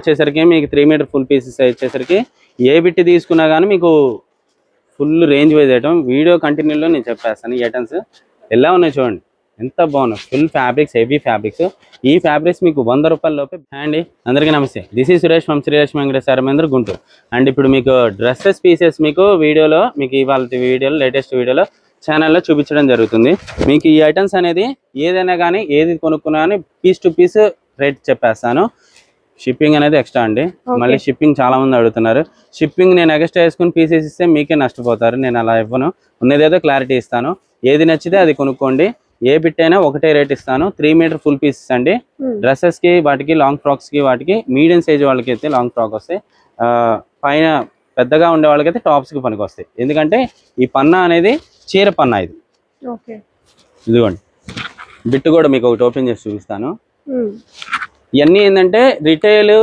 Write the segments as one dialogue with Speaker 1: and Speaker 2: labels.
Speaker 1: వచ్చేసరికి మీకు three metre full pieces వచ్చేసరికి ఏ బిట్ తీసుకున్నా కానీ మీకు full range wise item video కంటిన్యూలో నేను చెప్పేస్తాను ఈ ఐటమ్స్ ఎలా ఉన్నాయి చూడండి. ఎంత బాగున్నాయి. ఫుల్ ఫ్యాబ్రిక్స్ హెవీ ఫ్యాబ్రిక్స్ ఈ ఫ్యాబ్రిక్స్ మీకు వంద రూపాయల లోపే. అండి అందరికీ నమస్తే. దిస్ ఈ సురేష్ ఫ్రమ్ శ్రీలక్ష్మి వెంకటేశ్వర మహేంద్ర గుంటూరు అండ్ ఇప్పుడు మీకు డ్రెస్సెస్ పీసెస్ మీకు వీడియోలో మీకు ఇవాళ వీడియోలో లేటెస్ట్ వీడియోలో ఛానల్లో చూపించడం జరుగుతుంది. మీకు ఈ ఐటమ్స్ అనేది ఏదైనా కానీ ఏది కొనుక్కున్నా కానీ పీస్ టు పీస్ రేట్ చెప్పేస్తాను. షిప్పింగ్ అనేది ఎక్స్ట్రా అండి. మళ్ళీ షిప్పింగ్ చాలా మంది అడుగుతున్నారు. షిప్పింగ్ నేను ఎక్స్ట్రా వేసుకుని పీసెస్ ఇస్తే మీకే నష్టపోతారు. నేను అలా ఇవ్వను. ఉన్నదేదో క్లారిటీ ఇస్తాను. ఏది నచ్చితే అది కొనుక్కోండి. ఏ బిట్ అయినా ఒకటే రేట్ ఇస్తాను. త్రీ మీటర్ ఫుల్ పీసెస్ అండి. డ్రెస్సెస్కి వాటికి లాంగ్ ఫ్రాక్స్కి వాటికి మీడియం సైజ్ వాళ్ళకి అయితే లాంగ్ ఫ్రాక్ వస్తాయి. పైన పెద్దగా ఉండే వాళ్ళకైతే టాప్స్కి పనికి వస్తాయి. ఎందుకంటే ఈ పన్నా అనేది చీర పన్నా ఇది.
Speaker 2: ఓకే
Speaker 1: ఇదిగోండి. బిట్ కూడా మీకు ఒకటి ఓపెన్ చేసి చూపిస్తాను. ఇవన్నీ ఏంటంటే రిటైల్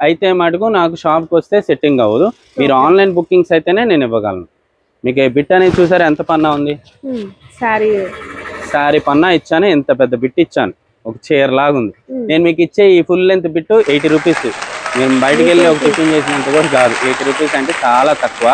Speaker 1: అయితే మటుకు నాకు షాప్కి వస్తే సెట్టింగ్ అవ్వదు. మీరు ఆన్లైన్ బుకింగ్స్ అయితేనే నేను ఇవ్వగలను. మీకు బిట్ అనేది చూసారా? ఎంత పన్నా ఉంది?
Speaker 2: శారీ
Speaker 1: శారీ పన్నా ఇచ్చాను ఎంత పెద్ద బిట్ ఇచ్చాను. ఒక చీర లాగా ఉంది.
Speaker 2: Hmm.
Speaker 1: నేను మీకు ఇచ్చే ఈ full length bit eighty rupees నేను బయటికి వెళ్ళి ఒక టిఫిన్ చేసినంత కూడా కాదు. ఎయిటీ రూపీస్ అంటే చాలా తక్కువ.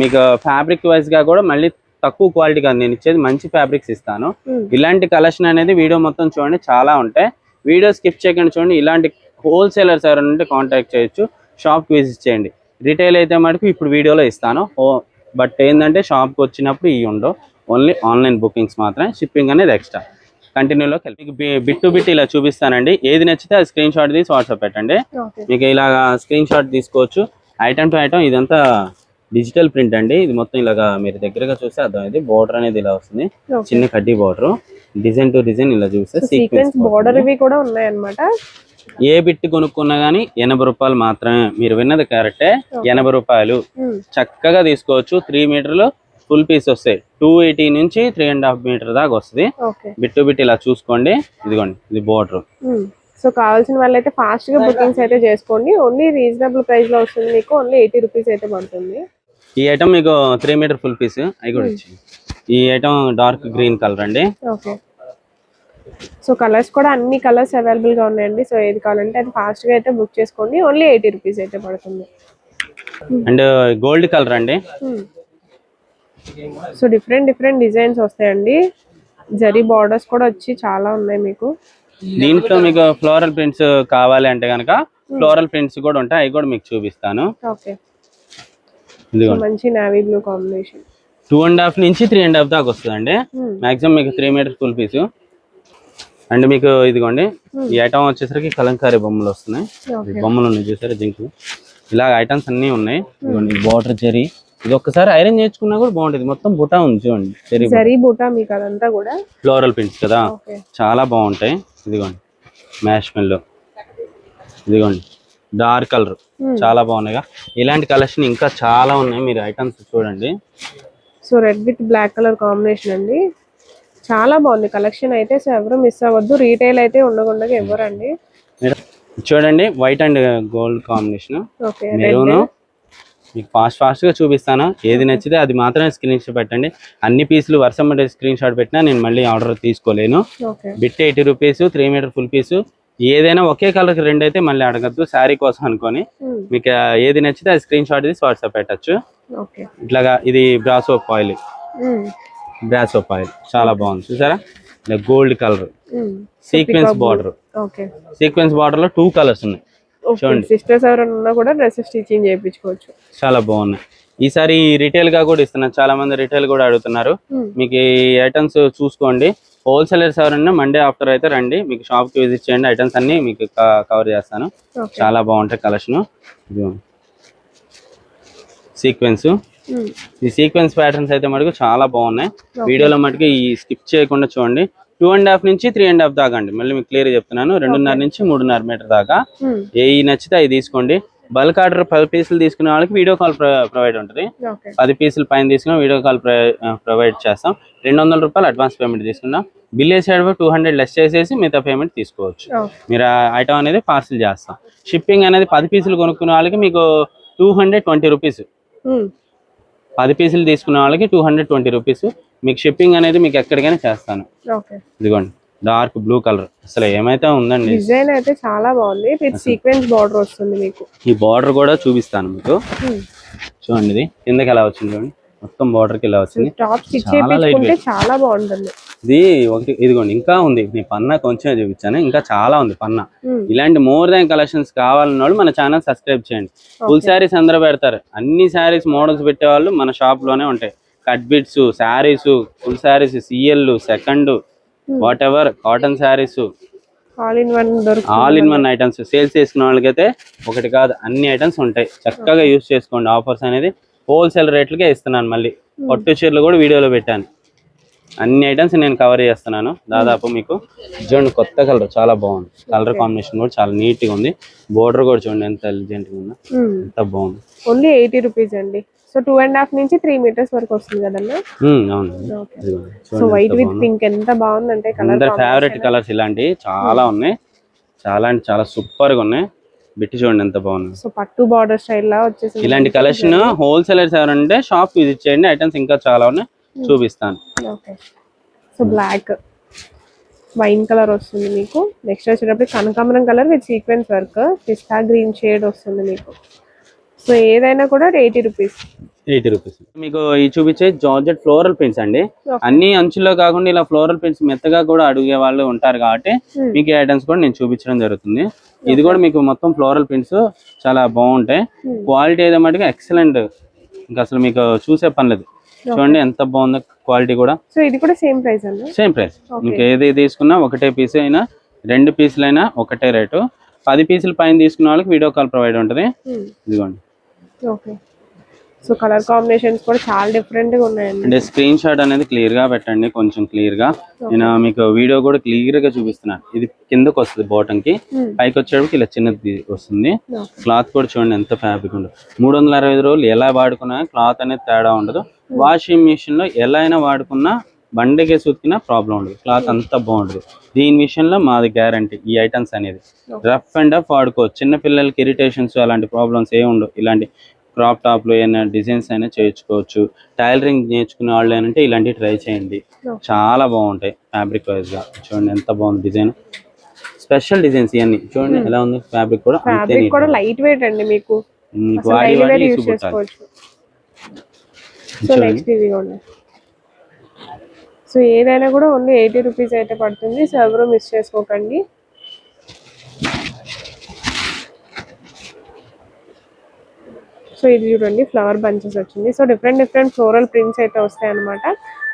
Speaker 1: మీకు ఫ్యాబ్రిక్ వైజ్గా కూడా మళ్ళీ తక్కువ క్వాలిటీ కాదు. నేను ఇచ్చేది మంచి ఫ్యాబ్రిక్స్ ఇస్తాను. ఇలాంటి కలెక్షన్ అనేది వీడియో మొత్తం చూడండి. చాలా ఉంటాయి. వీడియో స్కిప్ చేయకుండా చూడండి. ఇలాంటి హోల్సేలర్స్ ఎవరైనా ఉంటే కాంటాక్ట్ చేయొచ్చు. షాప్కి విజిట్ చేయండి. రిటైల్ అయితే మటుకు ఇప్పుడు వీడియోలో ఇస్తాను. ఓ బట్ ఏంటంటే షాప్కి వచ్చినప్పుడు ఇవి ఉండవు. ఓన్లీ ఆన్లైన్ బుకింగ్స్ మాత్రమే. షిప్పింగ్ అనేది ఎక్స్ట్రా కంటిన్యూలో మీకు బిట్ టు బిట్ ఇలా చూపిస్తానండి. ఏది నచ్చితే అది స్క్రీన్ షాట్ తీసి వాట్సాప్ పెట్టండి. మీకు ఇలాగా స్క్రీన్ షాట్ తీసుకోవచ్చు. ఐటమ్ టు ఐటమ్ ఇదంతా డిజిటల్ ప్రింట్ అండి. ఇది మొత్తం ఇలాగా మీరు దగ్గరగా చూస్తే అర్థం ఇది బోర్డర్ అనేది ఇలా వస్తుంది. చిన్న కడ్డీ బోర్డర్ డిజైన్ టు డిజైన్ ఇలా చూస్తే
Speaker 2: సీక్వెన్స్ బోర్డర్ ఇవి కూడా ఉన్నాయి అన్నమాట
Speaker 1: ఏ బిట్ కొనుక్కున్నా గానీ ఎనభై రూపాయలు మాత్రమే. మీరు విన్నది కరెక్టే. ఎనభై రూపాయలు. చక్కగా తీసుకోవచ్చు. త్రీ మీటర్లు ఫుల్ పీస్ వస్తాయి. టూ ఎయిటీ నుంచి త్రీ అండ్ హాఫ్ మీటర్ దాకా వస్తుంది.
Speaker 2: ఓకే
Speaker 1: బిట్ ఇలా చూసుకోండి. ఇదిగోండి ఇది బోర్డర్
Speaker 2: సో కావాల్సిన వాళ్ళైతే ఫాస్ట్గా బుకింగ్స్ అయితే చేసుకోండి. ఓన్లీ రీజనబుల్ ప్రైస్లో వస్తుంది మీకు. ఓన్లీ ఎయిటీ రూపీస్ అయితే పడుతుంది.
Speaker 1: ఈ ఐటమ్ మీకు త్రీ మీటర్ ఫుల్ పీస్ అవి కూడా ఇచ్చి ఈ ఐటమ్ డార్క్ గ్రీన్ కలర్ అండి.
Speaker 2: ఓకే సో కలర్స్ కూడా అన్ని కలర్స్ అవైలబుల్గా ఉన్నాయండి. సో ఏది కావాలంటే అది ఫాస్ట్గా అయితే బుక్ చేసుకోండి. ఓన్లీ ఎయిటీ రూపీస్ అయితే పడుతుంది.
Speaker 1: అండ్ గోల్డ్ కలర్ అండి.
Speaker 2: సో డిఫరెంట్ డిఫరెంట్ డిజైన్స్ వస్తాయండి. జరీ బార్డర్స్ కూడా వచ్చి చాలా ఉన్నాయి మీకు.
Speaker 1: దీంట్లో మీకు ఫ్లోరల్ ప్రింట్స్ కావాలి అంటే కనుక ఫ్లోరల్ ప్రింట్స్ కూడా ఉంటాయి. అవి కూడా మీకు చూపిస్తాను.
Speaker 2: ఓకే మంచి navy blue combination
Speaker 1: two and half నుంచి త్రీ అండ్ హాఫ్ దాకా వస్తుందండి. మాక్సిమం మీకు three metre full piece and మీకు ఇదిగోండి ఈ ఐటమ్ వచ్చేసరికి కలంకారీ బొమ్మలు వస్తున్నాయి. బొమ్మలు ఉన్నాయి చూసారా జింకు. ఇలా ఐటమ్స్ అన్ని ఉన్నాయి. ఇదిగోండి బార్డర్ జరీ ఇది ఒక్కసారి ఐరన్ చేసుకున్నా కూడా బాగుంటుంది. మొత్తం బుటా ఉంది చూడండి జరీ
Speaker 2: బూటా. మీకు అదంతా కూడా?
Speaker 1: ఫ్లోరల్ ప్రింట్స్ కదా? చాలా బాగుంటాయి. ఇదిగోండి మ్యాష్ మెల్లో ఇదిగోండి డార్క్ కలర్ చాలా బాగున్నాయిగా. ఇలాంటి కలెక్షన్ ఇంకా చాలా ఉన్నాయి. మీరు ఐటమ్స్ చూడండి.
Speaker 2: So red with black colour combination అండి. చాలా బాగుంది. కలెక్షన్ అయితే సో ఎవరు మిస్ అవ్వద్దు. రీటైల్ అయితే ఉండకుండా
Speaker 1: మేడం, చూడండి white and gold combination. Maroon. మీకు ఫాస్ట్ ఫాస్ట్గా చూపిస్తాను. ఏది నచ్చితే అది మాత్రమే స్క్రీన్ షాట్ పెట్టండి. అన్ని పీసులు వర్షం పడే స్క్రీన్ షాట్ పెట్టినా నేను మళ్ళీ order తీసుకోలేను. Bit eighty rupees three metre full piece. ఏదైనా ఒకే కలర్ రెండు అయితే మళ్ళీ అడగద్దు. శారీ కోసం అనుకొని మీకు ఆ, ఏది నచ్చితే అది స్క్రీన్ షాట్ తీసి వాట్సాప్ పెట్టచ్చు. ఇట్లాగా ఇది బ్రాసోప్ ఆయిల్ బ్రాసోప్ ఆయిల్ చాలా బాగుంది. చూసారా? Gold colour sequence border
Speaker 2: okay
Speaker 1: sequence బార్డర్లో టూ కలర్స్ ఉన్నాయి.
Speaker 2: ఓకే సిస్టర్స్ ఎవరైనా ఉన్నా కూడా డ్రెస్ స్టిచింగ్ చేయించుకోవచ్చు.
Speaker 1: చాలా బాగున్నాయి. ఈసారి రిటైల్గా కూడా ఇస్తున్నారు చాలా మంది రిటైల్ కూడా అడుగుతున్నారు. మీకు ఈ ఐటమ్స్ చూసుకోండి. హోల్సేలర్స్ ఎవరైనా మండే ఆఫ్టర్ అయితే రండి. మీకు షాప్కి విజిట్ చేయండి. ఐటమ్స్ అన్ని మీకు కవర్ చేస్తాను. చాలా బాగుంటాయి కలెక్షన్ సీక్వెన్స్ ఈ సీక్వెన్స్ ప్యాటర్న్స్ అయితే మటుకు చాలా బాగున్నాయి. వీడియోలో మటుకు ఈ స్కిప్ చేయకుండా చూడండి. టూ అండ్ హాఫ్ నుంచి త్రీ అండ్ హాఫ్ దాకా అండి. మళ్ళీ మీకు క్లియర్ చెప్తున్నాను. రెండున్నర నుంచి మూడున్నర మీటర్ దాకా. ఏ నచ్చితే అవి తీసుకోండి. బల్క్ ఆర్డర్ పది పీసులు తీసుకునే వాళ్ళకి వీడియో కాల్ ప్రొవైడ్ ఉంటుంది. పది పీసులు పైన తీసుకున్న వీడియో కాల్ ప్రొవైడ్ చేస్తాం. రెండు వందల రూపాయలు అడ్వాన్స్ పేమెంట్ తీసుకున్నాం బిల్ వేసేటప్పుడు టూ హండ్రెడ్ లెస్ చేసేసి మిగతా పేమెంట్ తీసుకోవచ్చు. మీరు ఆ ఐటమ్ అనేది పార్సిల్ చేస్తాం. షిప్పింగ్ అనేది పది పీసులు కొనుక్కునే వాళ్ళకి మీకు టూ హండ్రెడ్ ట్వంటీ రూపీస్. పది పీసులు తీసుకున్న వాళ్ళకి టూ హండ్రెడ్ ట్వంటీ రూపీస్. మీకు షిప్పింగ్ అనేది మీకు ఎక్కడికైనా చేస్తాను. ఇదిగోండి. Dark blue colour. అసలు ఏమైతే ఉందండి?
Speaker 2: డిజైన్ అయితే చాలా బాగుంది. విత్ సీక్వెన్స్ బార్డర్ వస్తుంది మీకు.
Speaker 1: ఈ బార్డర్ కూడా చూపిస్తాను మీకు. చూడండి ఇది. కిందకి ఎలా వచ్చింది చూడండి. మొత్తం బార్డర్కి ఇలా వచ్చింది.
Speaker 2: టాప్ స్టిచ్ చేయించుకుంటే చాలా బాగుంటుంది.
Speaker 1: ఇది ఒకటి ఇదిగోండి ఇంకా ఉంది. మీ పన్నా కొంచెం చూపించాను. ఇంకా చాలా ఉంది పన్నా. ఇలాంటి మోర్ దాన్ కలెక్షన్స్ కావాలన్న వాళ్ళు మన ఛానల్ సబ్స్క్రైబ్ చేయండి. ఫుల్ శారీస్ అందరూ పెడతారు. అన్ని శారీస్ మోడల్స్ పెట్టేవాళ్ళు మన షాప్లోనే ఉంటాయి. Cut bits saris full saris CL second whatever cotton saris
Speaker 2: all in one
Speaker 1: items sales చేసుకున్న వాళ్ళకైతే ఒకటి కాదు అన్ని ఐటమ్స్ ఉంటాయి. చక్కగా యూస్ చేసుకోండి. ఆఫర్స్ అనేది హోల్సేల్ రేట్లకే ఇస్తున్నాను మళ్ళీ. పట్టు చీరలు కూడా వీడియోలో పెట్టాను. అన్ని ఐటమ్స్ నేను కవర్ చేస్తున్నాను. దాదాపు మీకు చూడండి కొత్త కలర్ చాలా బాగుంది. కలర్ కాంబినేషన్ కూడా చాలా నీట్గా ఉంది. బోర్డర్ కూడా చూడండి ఎంత ఎలిజెంట్గా ఉందో. ఎంత బాగుంది.
Speaker 2: ఓన్లీ ఎయిటీ రూపీస్ అండి. సో టూ అండ్ హాఫ్ నుంచి త్రీ మీటర్స్ వరకు వస్తుంది కదన్నా. So white with. పింక్ ఎంత బాగుందంటే కలర్
Speaker 1: అందరి ఫేవరెట్ కలర్స్ ఇలాంటివి చాలా ఉన్నాయి. చాలా అంటే చాలా సూపర్గా ఉన్నాయి. బిట్టి చూడండి ఎంత బాగుంది.
Speaker 2: సో పట్టు బార్డర్ స్టైల్ లా వచ్చేసి
Speaker 1: ఇలాంటి కలెక్షన్ హోల్సేలర్స్ ఎవరంటే షాప్ విజిట్ చేయండి. ఐటమ్స్ ఇంకా చాలా ఉన్నాయి. చూపిస్తాను.
Speaker 2: Okay so black wine colour వస్తుంది మీకు. నెక్స్ట్ వచ్చేటప్పుడు కనకాంబరం colour with sequence work pista green shade వస్తుంది మీకు. సో ఏదైనా కూడా ఎయిటీ రూపీస్.
Speaker 1: Eighty rupees. మీకు ఈ చూపించే జార్జెట్ ఫ్లోరల్ ప్రింట్స్ అండి. అన్ని అంచుల్లో కాకుండా ఇలా ఫ్లోరల్ ప్రింట్స్ మెత్తగా కూడా అడిగే వాళ్ళు ఉంటారు కాబట్టి
Speaker 2: Hmm.
Speaker 1: మీకు ఐటమ్స్ కూడా నేను చూపించడం జరుగుతుంది. ఇది కూడా మీకు మొత్తం ఫ్లోరల్ ప్రింట్స్ చాలా బాగుంటాయి.
Speaker 2: Hmm.
Speaker 1: క్వాలిటీ అయితే మటుకు ఎక్సలెంట్ ఇంకా అసలు మీకు చూసే పని లేదు. చూడండి ఎంత బాగుందో క్వాలిటీ కూడా.
Speaker 2: సో ఇది కూడా సేమ్ ప్రైస్ అండి?
Speaker 1: సేమ్ ప్రైస్ మీకు ఏది తీసుకున్నా ఒకటే పీస్ అయినా రెండు పీసులు అయినా ఒకటే రేటు పది పీసుల పైన తీసుకున్న వాళ్ళకి వీడియో కాల్ ప్రొవైడ్ ఉంటుంది. ఇదిగోండి.
Speaker 2: ఓకే. సో కలర్ కాంబినేషన్స్ కూడా చాలా డిఫరెంట్గా ఉన్నాయండి.
Speaker 1: అంటే స్క్రీన్ షాట్ అనేది క్లియర్గా పెట్టండి కొంచెం క్లియర్గా నేను మీకు వీడియో కూడా క్లియర్గా చూపిస్తున్నాను. ఇది కిందకు వస్తుంది
Speaker 2: బాటమ్కి.
Speaker 1: పైకి వచ్చేటప్పుడు ఇలా చిన్నది వస్తుంది. క్లాత్ కూడా చూడండి ఎంత ఫ్యాబ్రిక్ ఉండదు మూడు వందల అరవై రోజులు ఎలా వాడుకున్నా క్లాత్ అనేది తేడా ఉండదు. వాషింగ్ మిషన్లో ఎలా అయినా వాడుకున్నా బండకేసి ఉతికినా ప్రాబ్లం ఉండదు. క్లాత్ అంతా బాగుంటుంది. దీని విషయంలో మాది గ్యారంటీ ఈ ఐటమ్స్ అనేది. రఫ్ అండ్ రఫ్ వాడుకోవచ్చు. చిన్న పిల్లలకి ఇరిటేషన్స్ అలాంటి ప్రాబ్లమ్స్ ఏ ఉండవు. ఇలాంటి క్రాప్ టాప్లు ఏమైనా డిజైన్స్ అయినా చేయించుకోవచ్చు. టైలరింగ్ నేర్చుకునే వాళ్ళు ఏంటంటే ఇలాంటివి ట్రై చేయండి. చాలా బాగుంటాయి ఫ్యాబ్రిక్ వైజ్గా. చూడండి ఎంత బాగుంది డిజైన్ స్పెషల్ డిజైన్స్ ఇవన్నీ. చూడండి ఎలా ఉంది ఫ్యాబ్రిక్ కూడా అంతే
Speaker 2: లైట్ వెయిట్ అండి మీకు. అసలు
Speaker 1: వాడి ఇసుకుంటారు
Speaker 2: సో ఏదైనా కూడా ఓన్లీ ఎయిటీ రూపీస్ అయితే పడుతుంది. సో ఎవరు మిస్ చేసుకోకండి. సో ఇది చూడండి ఫ్లవర్ బంచెస్ వచ్చింది. So different different floral prints అయితే వస్తాయి అనమాట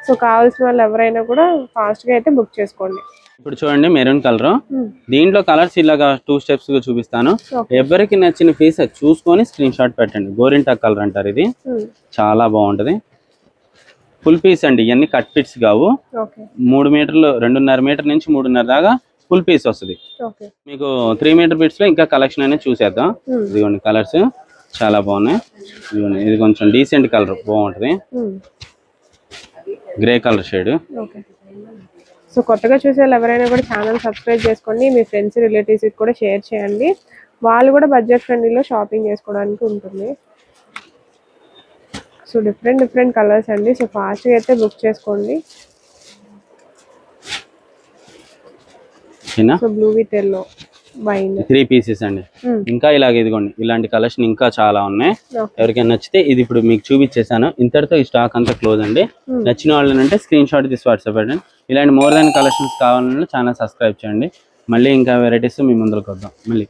Speaker 2: సో కావాల్సిన వాళ్ళు ఎవరైనా కూడా ఫాస్ట్గా అయితే బుక్ చేసుకోండి.
Speaker 1: ఇప్పుడు చూడండి మెరూన్ కలర్
Speaker 2: Hmm.
Speaker 1: దీంట్లో కలర్స్ ఇలాగా టూ స్టెప్స్గా చూపిస్తాను. ఎవరికి నచ్చిన పీస్ అది చూసుకొని స్క్రీన్ షాట్ పెట్టండి. గోరింటా కలర్ అంటారు ఇది.
Speaker 2: Hmm.
Speaker 1: చాలా బాగుంటది. ఫుల్ పీస్ అండి ఇవన్నీ కట్ పిట్స్ కావు. మూడు మీటర్లు రెండున్నర మీటర్ నుంచి మూడున్నర దాకా ఫుల్ పీస్ వస్తుంది. మీకు త్రీ మీటర్ బిట్స్లో ఇంకా కలెక్షన్ అనేది చూసేద్దాం. ఇదిగోండి కలర్స్ చాలా బాగున్నాయి. ఇదిగోండి ఇది కొంచెం డీసెంట్ కలర్ బాగుంటది. Grey colour shade.
Speaker 2: Okay. So కొత్తగా చూసే వాళ్ళు ఎవరైనా కూడా ఛానల్ సబ్స్క్రైబ్ చేసుకోండి. మీ ఫ్రెండ్స్ రిలేటివ్స్కి కూడా షేర్ చేయండి. వాళ్ళు కూడా బడ్జెట్ ఫ్రెండ్లీలో షాపింగ్ చేసుకోవడానికి ఉంటుంది. సో డిఫరెంట్ డిఫరెంట్ కలర్స్ అండి. సో ఫాస్ట్గా అయితే బుక్ చేసుకోండి. So blue with yellow
Speaker 1: three pieces అండి. ఇంకా ఇలాగ ఇదిగోండి ఇలాంటి కలెక్షన్ ఇంకా చాలా ఉన్నాయి. ఎవరికైనా నచ్చితే ఇది ఇప్పుడు మీకు చూపించేసాను ఇంతటితో ఈ స్టాక్ అంతా క్లోజ్ అండి. నచ్చిన వాళ్ళు అంటే స్క్రీన్ షాట్ తీసి వాట్సాప్ పెట్టండి. ఇలాంటి మోర్ దాన్ కలెక్షన్స్ కావాలంటే ఛానల్ సబ్స్క్రైబ్ చేయండి. మళ్ళీ ఇంకా వెరైటీస్ మీ ముందుకు వద్దాం. మళ్ళీ